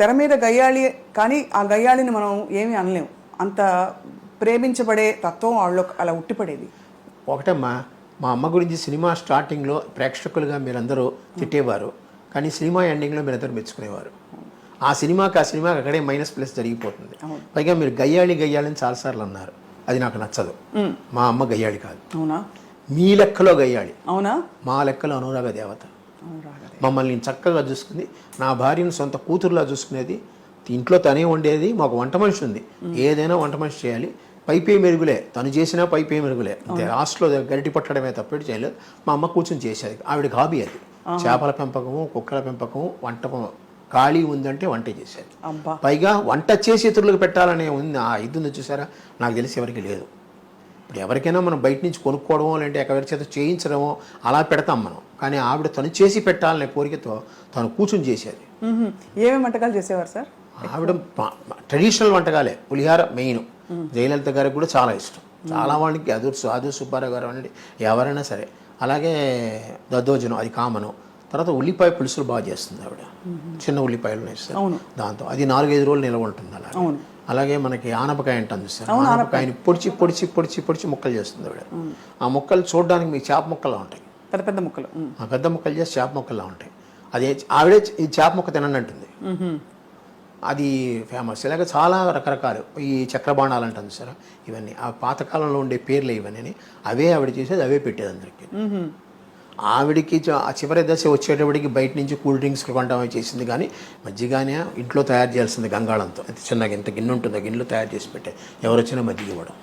తెర మీద గయ్యాళి కానీ ఆ గయ్యాళిని మనం ఏమీ అనలేం. అంత ప్రేమించబడే తత్వం వాళ్ళు అలా ఉట్టిపడేది. ఒకటమ్మా మా అమ్మ గురించి సినిమా స్టార్టింగ్లో ప్రేక్షకులుగా మీరందరూ తిట్టేవారు. కానీ సినిమా ఎండింగ్లో మీరందరూ మెచ్చుకునేవారు. ఆ సినిమాకి ఆ సినిమాకి అక్కడే మైనస్ ప్లస్ జరిగిపోతుంది. పైగా మీరు గయ్యాళి గయ్యాళి అని చాలాసార్లు అన్నారు. అది నాకు నచ్చదు. మా అమ్మ గయ్యాళి కాదు. అవునా? మీ లెక్కలో గయ్యాళి. అవునా? మా లెక్కలో అనురాగ దేవత. మమ్మల్ని చక్కగా చూసుకుంది. నా భార్యను సొంత కూతురులా చూసుకునేది. ఇంట్లో తనే వండేది మాకు వంట మనిషి ఉంది. ఏదైనా వంట మనిషి చేయాలి. పైపే మెరుగులే. తను చేసినా పైపే మెరుగులే. అంతే. లాస్ట్లో గరిటి పట్టడమే తప్పటి చేయలేదు. మా అమ్మ కూర్చొని చేసేది. ఆవిడకి హాబీ అది. చేపల పెంపకము కుక్కల పెంపకము వంట ఖాళీ ఉందంటే వంట చేసేది. పైగా వంట చేసి ఇతరులకు పెట్టాలనే ఉంది. ఆ ఇది ఉంది చూసారా? నాకు తెలిసి ఎవరికి లేదు. ఇప్పుడు ఎవరికైనా మనం బయట నుంచి కొనుక్కోవడమో లేదంటే ఎవరి చేత చేయించడమో అలా పెడతాం మనం. కానీ ఆవిడ తను చేసి పెట్టాలనే కోరికతో తను కూర్చుని చేసేది. ఏమేమి వంటకాలు చేసేవారు సార్? ఆవిడ ట్రెడిషనల్ వంటకాలే. పులిహార మెయిన్. జయలలిత గారికి కూడా చాలా ఇష్టం. చాలా వాళ్ళకి అదు సాధు సుబ్బారావు గారు అనండి ఎవరైనా సరే. అలాగే దద్దోజనం అది కామను. తర్వాత ఉల్లిపాయ పులుసులు బాగా చేస్తుంది ఆవిడ. చిన్న ఉల్లిపాయలు వేస్తారు. అవును. దాంతో. అది నాలుగైదు రోజులు నిల్వ ఉంటుంది అలా అవును. అలాగే మనకి ఆనపకాయ అంటాం చూస్తారు ఆనపకాయని పొడిచి పొడిచి పొడిచి పొడిచి ముక్కలు చేస్తుంది ఆవిడ. ఆ ముక్కలు చూడడానికి మీకు చేప ముక్కలా ఉంటాయి. పెద్ద పెద్ద ముక్కలు. ఆ పెద్ద ముక్కలు చేసి చేప ముక్కల్లా ఉంటాయి. అది ఆవిడే ఈ చేప ముక్క తినండి అంటుంది. అది ఫేమస్. ఇలాగ చాలా రకరకాలు. ఈ చక్రబాణాలు అంటుంది సార్ ఇవన్నీ. ఆ పాతకాలంలో ఉండే పేర్లు ఇవన్నీ అవే ఆవిడ చేసేది అవే పెట్టేది అందరికి. ఆవిడికి చివరి దశ వచ్చేటప్పటికి బయట నుంచి కూల్ డ్రింక్స్ కొంటామే చేసింది కానీ మజ్జిగానే ఇంట్లో తయారు చేయాల్సింది గంగాళంతో. అది చిన్నగా ఇంత గిన్నె ఉంటుంది గిన్నెలో తయారు చేసి పెట్టే. ఎవరు వచ్చినా మజ్జిగ ఇవ్వడం.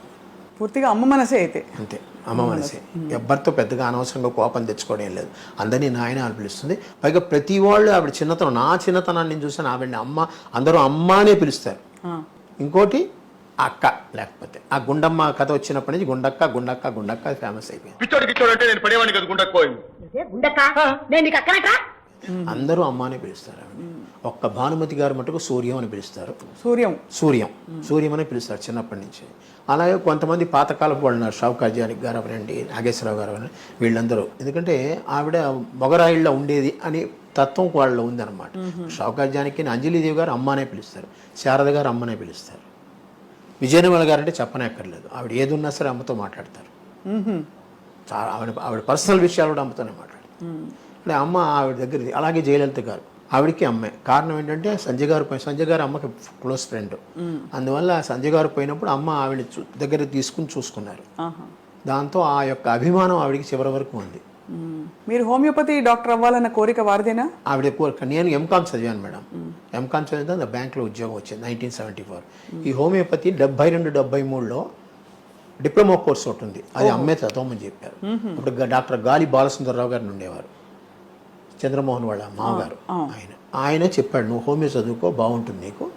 పూర్తిగా అమ్మ మనసే అయితే. అంతే అమ్మ మనసే. ఎవ్వరితో పెద్దగా అనవసరంగా కోపం తెచ్చుకోవడం ఏం లేదు. అందరినీ నాయన అని పిలుస్తుంది. పైగా ప్రతి వాళ్ళు ఆవిడ చిన్నతనం నా చిన్నతనాన్ని నేను చూసాను ఆవిడని అమ్మ అందరూ అమ్మ అనే పిలుస్తారు. ఇంకోటి అక్క లేకపోతే. ఆ గుండమ్మ కథ వచ్చినప్పటి నుంచి గుండక్క గుండక్క గుండక్క ఫేమస్ అయిపోయింది. పిచ్చోడు అంటే నేను పడేవాడిని కదా అందరూ అమ్మ అనే పిలుస్తారు ఒక్క భానుమతి గారు మటుకు సూర్యం అని పిలుస్తారు. సూర్యం. సూర్యం. సూర్యం అని పిలుస్తారు చిన్నప్పటి నుంచి. అలాగే కొంతమంది పాతకాలపు వాళ్ళు ఉన్నారు షౌకాజానికి గారు అవనండి నాగేశ్వరరావు గారు అవనండి వీళ్ళందరూ. ఎందుకంటే ఆవిడ మొగరాయిళ్ళ ఉండేది అని తత్వం వాళ్ళలో ఉందన్నమాట. షౌకాజానికి అంజలిదేవి గారు అమ్మ అనే పిలుస్తారు. శారద గారు అమ్మనే పిలుస్తారు. విజయనిర్మల గారు అంటే చెప్పనక్కర్లేదు. ఆవిడ ఏది ఉన్నా సరే అమ్మతో మాట్లాడతారు. చాలా ఆవిడ ఆవిడ పర్సనల్ విషయాలు కూడా అమ్మతోనే మాట్లాడతారు. అంటే అమ్మ ఆవిడ దగ్గర అలాగే జయలలిత గారు. ఆవిడకి అమ్మే. కారణం ఏంటంటే సంజయ్ గారు పోయి సంజయ్ గారు అమ్మకి క్లోజ్ ఫ్రెండ్. అందువల్ల సంజయ్ గారు పోయినప్పుడు అమ్మ ఆవిడ దగ్గర తీసుకుని చూసుకున్నారు. దాంతో ఆ యొక్క అభిమానం ఆవిడకి చివరి వరకు ఉంది. మీరు హోమియోపతి డాక్టర్ అవ్వాలన్న కోరిక వారిదేనా? ఆవిడ కోరిక నేను ఎంకామ్ చదివాను మేడం. ఎంకామ్ చదివితే నా బ్యాంక్లో ఉద్యోగం వచ్చింది నైన్టీన్ సెవెంటీ ఫోర్ ఈ హోమియోపతి డెబ్బై రెండు డెబ్బై మూడులో డిప్లొమా కోర్స్ ఒకటి ఉంది. అది అమ్మే చదవమని చెప్పారు. ఇప్పుడు గా- డాక్టర్ గాలి బాలసుందరరావు గారిని ఉండేవారు. చంద్రమోహన్ వాళ్ళ మామగారు. ఆయన. ఆయన చెప్పాడు నువ్వు హోమియో చదువుకో బాగుంటుంది నీకు.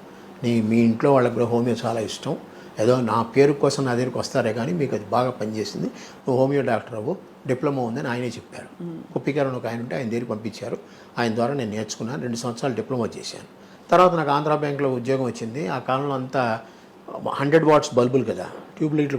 నీ మీ ఇంట్లో వాళ్ళకి కూడా హోమియో చాలా ఇష్టం. ఏదో నా పేరు కోసం నా దగ్గరికి వస్తారే కానీ మీకు అది బాగా పనిచేసింది. నువ్వు హోమియో డాక్టర్ అవ్వు డిప్లొమా ఉందని ఆయనే చెప్పారు. కుప్పికరణ ఒక ఆయన ఉంటే ఆయన దగ్గరికి పంపించారు. ఆయన ద్వారా నేను నేర్చుకున్నాను. రెండు సంవత్సరాలు డిప్లొమా చేశాను. తర్వాత నాకు ఆంధ్రా బ్యాంక్లో ఉద్యోగం వచ్చింది. ఆ కాలంలో అంతా హండ్రెడ్ వాట్స్ బల్బులు కదా ట్యూబ్ లైట్లు